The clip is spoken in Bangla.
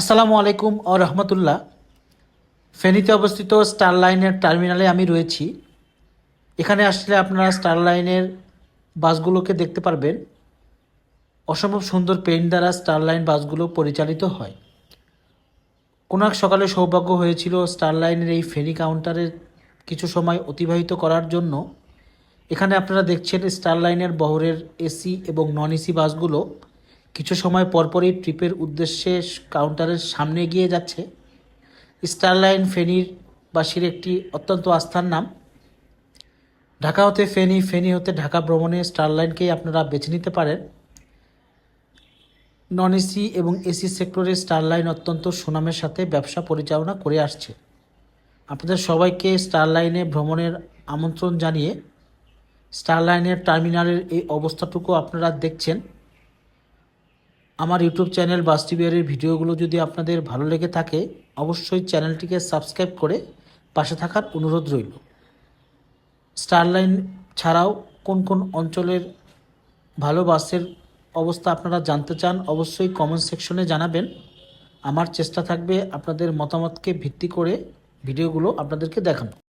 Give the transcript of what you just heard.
আসসালামু আলাইকুম ও রহমতুল্লাহ। ফেনীতে অবস্থিত স্টার লাইনের টার্মিনালে আমি রয়েছি। এখানে আসলে আপনারা স্টার লাইনের বাসগুলোকে দেখতে পারবেন। অসম্ভব সুন্দর পেইন্ট দ্বারা স্টার লাইন বাসগুলো পরিচালিত হয়। কোনো এক সকালে সৌভাগ্য হয়েছিল স্টার লাইনের এই ফেরি কাউন্টারে কিছু সময় অতিবাহিত করার জন্য। এখানে আপনারা দেখছেন স্টার লাইনের বহরের এসি এবং নন এসি বাসগুলো। কিছু সময় পরপরই ট্রিপের উদ্দেশ্যে কাউন্টারের সামনে এগিয়ে যাচ্ছে স্টার লাইন ফেনীর বাসীর একটি অত্যন্ত আস্থার নাম। ঢাকা হতে ফেনী ফেনী হতে ঢাকা ভ্রমণে স্টার লাইনকেই আপনারা বেছে নিতে পারেন। নন এসি এবং এসি সেক্টরে স্টার লাইন অত্যন্ত সুনামের সাথে ব্যবসা পরিচালনা করে আসছে। আপনাদের সবাইকে স্টার লাইনে ভ্রমণের আমন্ত্রণ জানিয়ে স্টার লাইনের টার্মিনালের এই অবস্থাটুকু আপনারা দেখছেন। আমার ইউটিউব চ্যানেল বাস টিভিআরের ভিডিওগুলো যদি আপনাদের ভালো লেগে থাকে, অবশ্যই চ্যানেলটিকে সাবস্ক্রাইব করে পাশে থাকার অনুরোধ রইল। স্টার লাইন ছাড়াও কোন কোন অঞ্চলের ভালো বাসের অবস্থা আপনারা জানতে চান, অবশ্যই কমেন্ট সেকশনে জানাবেন। আমার চেষ্টা থাকবে আপনাদের মতামতকে ভিত্তি করে ভিডিওগুলো আপনাদেরকে দেখানো।